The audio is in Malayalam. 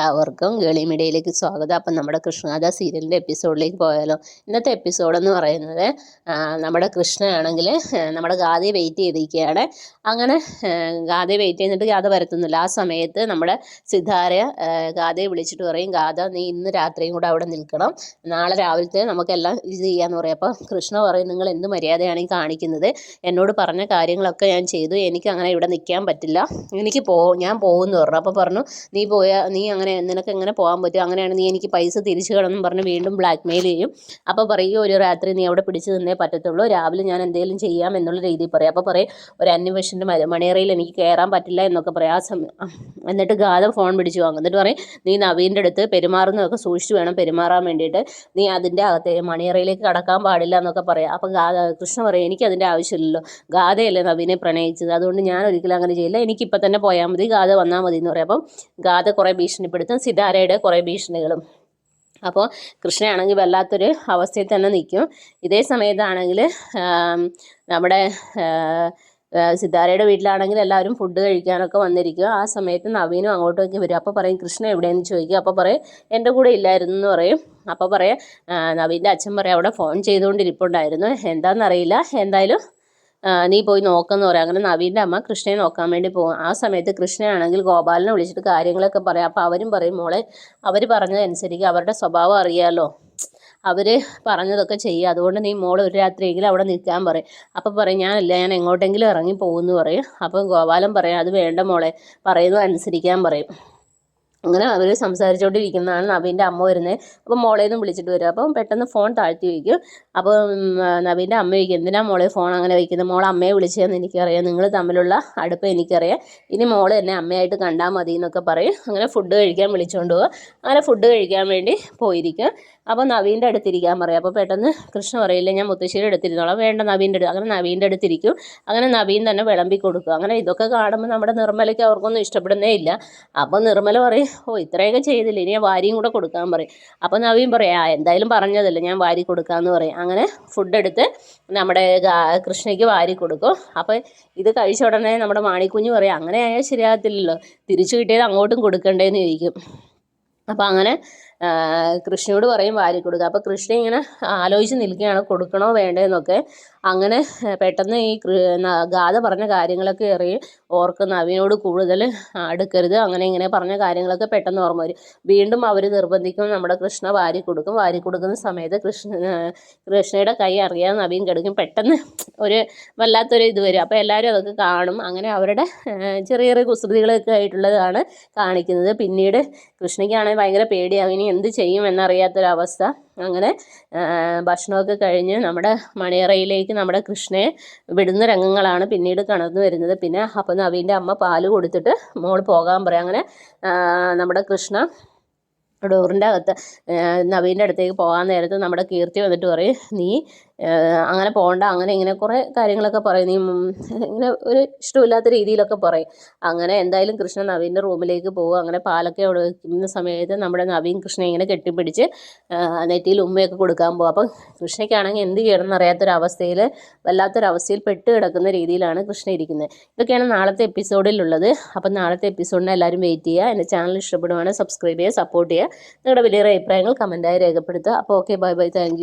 എല്ലാവർക്കും ഗളി മീഡിയയിലേക്ക് സ്വാഗതം. അപ്പം നമ്മുടെ കൃഷ്ണഗാഥ സീരിയലിന്റെ എപ്പിസോഡിലേക്ക് പോയാലോ. ഇന്നത്തെ എപ്പിസോഡ് എന്ന് പറയുന്നത് നമ്മുടെ കൃഷ്ണയാണെങ്കിൽ നമ്മുടെ ഗാഥയെ വെയിറ്റ് ചെയ്തിരിക്കുകയാണ്. അങ്ങനെ ഗാദി വെയിറ്റ് ചെയ്തിട്ട് ഗാഥ വരുത്തുന്നില്ല. ആ സമയത്ത് നമ്മുടെ സിദ്ധാര ഗാഥയെ വിളിച്ചിട്ട് പറയും ഗാഥ നീ ഇന്ന് രാത്രിയും കൂടെ അവിടെ നിൽക്കണം. നാളെ രാവിലത്തെ നമുക്കെല്ലാം ഇത് ചെയ്യാന്ന് പറയും. അപ്പോൾ കൃഷ്ണ പറയും നിങ്ങൾ എന്ത് മര്യാദയാണ് ഈ കാണിക്കുന്നത്? എന്നോട് പറഞ്ഞ കാര്യങ്ങളൊക്കെ ഞാൻ ചെയ്തു. എനിക്ക് അങ്ങനെ ഇവിടെ നിൽക്കാൻ പറ്റില്ല. എനിക്ക് പോ ഞാൻ പോകുമെന്ന് പറഞ്ഞു. അപ്പോൾ പറഞ്ഞു നീ പോയാൽ നീ അങ്ങനെ നിനക്ക് എങ്ങനെ പോകാൻ പറ്റും? അങ്ങനെയാണ് നീ എനിക്ക് പൈസ തിരിച്ചു കിടന്നും പറഞ്ഞ് വീണ്ടും ബ്ലാക്ക് മെയിൽ ചെയ്യും. അപ്പോൾ പറയും ഒരു രാത്രി നീ അവിടെ പിടിച്ചു നിന്നേ പറ്റത്തുള്ളൂ. രാവിലെ ഞാൻ എന്തെങ്കിലും ചെയ്യാം എന്നുള്ള രീതിയിൽ പറയും. അപ്പോൾ പറയും ഒരു അന്വേഷന്റെ മണിയറയിൽ എനിക്ക് കയറാൻ പറ്റില്ല എന്നൊക്കെ പറയും. ആ എന്നിട്ട് ഗാഥ ഫോൺ പിടിച്ചു വാങ്ങും. എന്നിട്ട് പറയും നീ നവീന്റെ അടുത്ത് പെരുമാറുന്നതൊക്കെ സൂക്ഷിച്ചു വേണം പെരുമാറാൻ വേണ്ടിയിട്ട്. നീ അതിന്റെ അകത്തെ മണിയറയിലേക്ക് കടക്കാൻ പാടില്ല എന്നൊക്കെ പറയാം. അപ്പോൾ ഗാഥ കൃഷ്ണ പറയും എനിക്ക് അതിന്റെ ആവശ്യമില്ലല്ലോ. ഗാഥയല്ലേ നവീനെ പ്രണയിച്ചത്. അതുകൊണ്ട് ഞാൻ ഒരിക്കലും അങ്ങനെ ചെയ്യില്ല. എനിക്കിപ്പോൾ തന്നെ പോയാൽ മതി. ഗാഥ വന്നാൽ മതി എന്ന് പറയും. അപ്പം ഗാഥ കുറേ ഭീഷണിപ്പെടുത്തും സിതാരയുടെ കുറേ ഭീഷണികളും. അപ്പോൾ കൃഷ്ണയാണെങ്കിൽ വല്ലാത്തൊരു അവസ്ഥയിൽ തന്നെ നിൽക്കും. ഇതേ സമയത്താണെങ്കിൽ നമ്മുടെ സിതാരയുടെ വീട്ടിലാണെങ്കിൽ എല്ലാവരും ഫുഡ് കഴിക്കാനൊക്കെ വന്നിരിക്കുക. ആ സമയത്ത് നവീനും അങ്ങോട്ടേക്ക് വരും. അപ്പോൾ പറയും കൃഷ്ണ എവിടെയെന്ന് ചോദിക്കും അപ്പോൾ പറയും എന്റെ കൂടെ ഇല്ലായിരുന്നു എന്ന് പറയും. അപ്പോൾ പറയാം നവീന്റെ അച്ഛൻ പറയും അവിടെ ഫോൺ ചെയ്തുകൊണ്ടിരിപ്പുണ്ടായിരുന്നു. എന്താണെന്നറിയില്ല എന്തായാലും നീ പോയി നോക്കെന്ന് പറയാം. അങ്ങനെ നവീന്റെ അമ്മ കൃഷ്ണനെ നോക്കാൻ വേണ്ടി പോകും. ആ സമയത്ത് കൃഷ്ണയാണെങ്കിൽ ഗോപാലിനെ വിളിച്ചിട്ട് കാര്യങ്ങളൊക്കെ പറയാം. അപ്പോൾ അവരും പറയും മോളെ അവർ പറഞ്ഞതനുസരിച്ച് അവരുടെ സ്വഭാവം അറിയാമല്ലോ അവർ പറഞ്ഞതൊക്കെ ചെയ്യുക അതുകൊണ്ട് നീ മോൾ ഒരു രാത്രിയെങ്കിലും അവിടെ നിൽക്കാൻ പറയും. അപ്പോൾ പറയും ഞാനില്ല. ഞാൻ എങ്ങോട്ടെങ്കിലും ഇറങ്ങി പോകുമെന്ന് പറയും. അപ്പം ഗോപാലൻ പറയും അത് വേണ്ട മോളെ. പറയുന്നത് അനുസരിക്കാൻ പറയും. അങ്ങനെ അവർ സംസാരിച്ചുകൊണ്ടിരിക്കുന്നതാണ് നവീന്റെ അമ്മ വരുന്നത് അപ്പം മോളെ വിളിച്ചിട്ട് വരും. അപ്പം പെട്ടെന്ന് ഫോൺ താഴ്ത്തി വയ്ക്കും. അപ്പോൾ നവീന്റെ അമ്മ വയ്ക്കും എന്തിനാ മോളെ ഫോൺ അങ്ങനെ വയ്ക്കുന്നത് മോളെ അമ്മയെ വിളിച്ചതെന്ന് എനിക്കറിയാം. നിങ്ങൾ തമ്മിലുള്ള അടുപ്പം എനിക്കറിയാം. ഇനി മോൾ എന്നെ അമ്മയായിട്ട് കണ്ടാൽ മതി എന്നൊക്കെ പറയും. അങ്ങനെ ഫുഡ് കഴിക്കാൻ വിളിച്ചുകൊണ്ട് പോകും അങ്ങനെ ഫുഡ് കഴിക്കാൻ വേണ്ടി പോയിരിക്കും. അപ്പോൾ നവീന്റെ അടുത്തിരിക്കാൻ പറയും. അപ്പോൾ പെട്ടെന്ന് കൃഷ്ണ പറയില്ല ഞാൻ മുത്തശ്ശിയുടെ അടുത്തിരുന്നോളാം. വേണ്ട നവീന്റെ അടുത്ത് അങ്ങനെ നവീന്റെ അടുത്തിരിക്കും. അങ്ങനെ നവീൻ തന്നെ വിളമ്പി കൊടുക്കും. അങ്ങനെ ഇതൊക്കെ കാണുമ്പോൾ നമ്മുടെ നിർമ്മലയ്ക്ക് അവർക്കൊന്നും ഇഷ്ടപ്പെടുന്നേ ഇല്ല. അപ്പോൾ നിർമ്മല പറയും ഓ ഇത്രയൊക്കെ ചെയ്തില്ല? ഇനി വാരിയും കൂടെ കൊടുക്കാൻ പറയും. അപ്പോൾ നവീൻ പറയും ആ എന്തായാലും പറഞ്ഞതല്ലേ ഞാൻ വാരി കൊടുക്കാമെന്ന് പറയും. അങ്ങനെ ഫുഡ് എടുത്ത് നമ്മുടെ കൃഷ്ണയ്ക്ക് വാരി കൊടുക്കും. അപ്പോൾ ഇത് കഴിച്ച ഉടനെ നമ്മുടെ മാണിക്കുഞ്ഞ് പറയും അങ്ങനെ ആയാൽ ശരിയാകത്തില്ലല്ലോ. തിരിച്ചു കിട്ടിയത് അങ്ങോട്ടും കൊടുക്കണ്ടേന്ന് ചോദിക്കും. അപ്പോൾ അങ്ങനെ കൃഷ്ണയോട് പറയും വാരി കൊടുക്കുക അപ്പോൾ കൃഷ്ണ ഇങ്ങനെ ആലോചിച്ച് നിൽക്കുകയാണ് കൊടുക്കണോ വേണ്ടേന്നൊക്കെ. അങ്ങനെ പെട്ടെന്ന് ഈ ഗാഥ പറഞ്ഞ കാര്യങ്ങളൊക്കെ എറിയും ഓർക്ക് നവീനോട് കൂടുതൽ അടുക്കരുത്. അങ്ങനെ ഇങ്ങനെ പറഞ്ഞ കാര്യങ്ങളൊക്കെ പെട്ടെന്ന് ഓർമ്മ വരും. വീണ്ടും അവർ നിർബന്ധിക്കും നമ്മുടെ കൃഷ്ണ വാരി കൊടുക്കും. വാരി കൊടുക്കുന്ന സമയത്ത് കൃഷ്ണ കൃഷ്ണയുടെ കൈ അറിയാതെ നവീൻ കിടക്കും. പെട്ടെന്ന് ഒരു വല്ലാത്തൊരു ഇത് വരും. അപ്പോൾ എല്ലാവരും അതൊക്കെ കാണും. അങ്ങനെ അവരുടെ ചെറിയ ചെറിയ കുസൃതികളൊക്കെ ആയിട്ടുള്ളതാണ് കാണിക്കുന്നത്. പിന്നീട് കൃഷ്ണയ്ക്കാണെങ്കിൽ ഭയങ്കര പേടിയാവും. ഇനി എന്ത് ചെയ്യും എന്നറിയാത്തൊരവസ്ഥ. അങ്ങനെ ഭക്ഷണമൊക്കെ കഴിഞ്ഞ് നമ്മുടെ മണിയറയിലേക്ക് നമ്മുടെ കൃഷ്ണയെ വിടുന്ന രംഗങ്ങളാണ് പിന്നീട് കടന്നു വരുന്നത്. പിന്നെ അപ്പോൾ നവീന്റെ അമ്മ പാൽ കൊടുത്തിട്ട് മോൾ പോകാൻ പറയും. അങ്ങനെ നമ്മുടെ കൃഷ്ണ ഡോറിന്റെ അകത്ത് നവീന്റെ അടുത്തേക്ക് പോകാൻ നേരത്ത് നമ്മുടെ കീർത്തി വന്നിട്ട് പറയും നീ അങ്ങനെ പോകണ്ട അങ്ങനെ ഇങ്ങനെ കുറേ കാര്യങ്ങളൊക്കെ പറയും. ഇങ്ങനെ ഒരു ഇഷ്ടമില്ലാത്ത രീതിയിലൊക്കെ പറയും. അങ്ങനെ എന്തായാലും കൃഷ്ണ നവീന്റെ റൂമിലേക്ക് പോകും അങ്ങനെ പാലൊക്കെ അവിടെ വെക്കുന്ന സമയത്ത് നമ്മുടെ നവീൻ കൃഷ്ണ ഇങ്ങനെ കെട്ടിപ്പിടിച്ച് നെറ്റിയിൽ ഉമ്മയൊക്കെ കൊടുക്കാൻ പോകും അപ്പം കൃഷ്ണയ്ക്കാണെങ്കിൽ എന്ത് ചെയ്യണമെന്ന് അറിയാത്തൊരവസ്ഥയിൽ വല്ലാത്തൊരവസ്ഥയിൽ പെട്ട് കിടക്കുന്ന രീതിയിലാണ് കൃഷ്ണ ഇരിക്കുന്നത്. ഇതൊക്കെയാണ് നാളത്തെ എപ്പിസോഡിലുള്ളത്. അപ്പം നാളത്തെ എപ്പിസോഡിനെ എല്ലാവരും വെയിറ്റ് ചെയ്യുക. എന്റെ ചാനൽ ഇഷ്ടപ്പെടുവാണെങ്കിൽ സബ്സ്ക്രൈബ് ചെയ്യുക സപ്പോർട്ട് ചെയ്യുക. നിങ്ങളുടെ വലിയ അഭിപ്രായങ്ങൾ കമന്റായി രേഖപ്പെടുത്തുക. അപ്പോൾ ഓക്കെ ബൈ ബൈ. താങ്ക്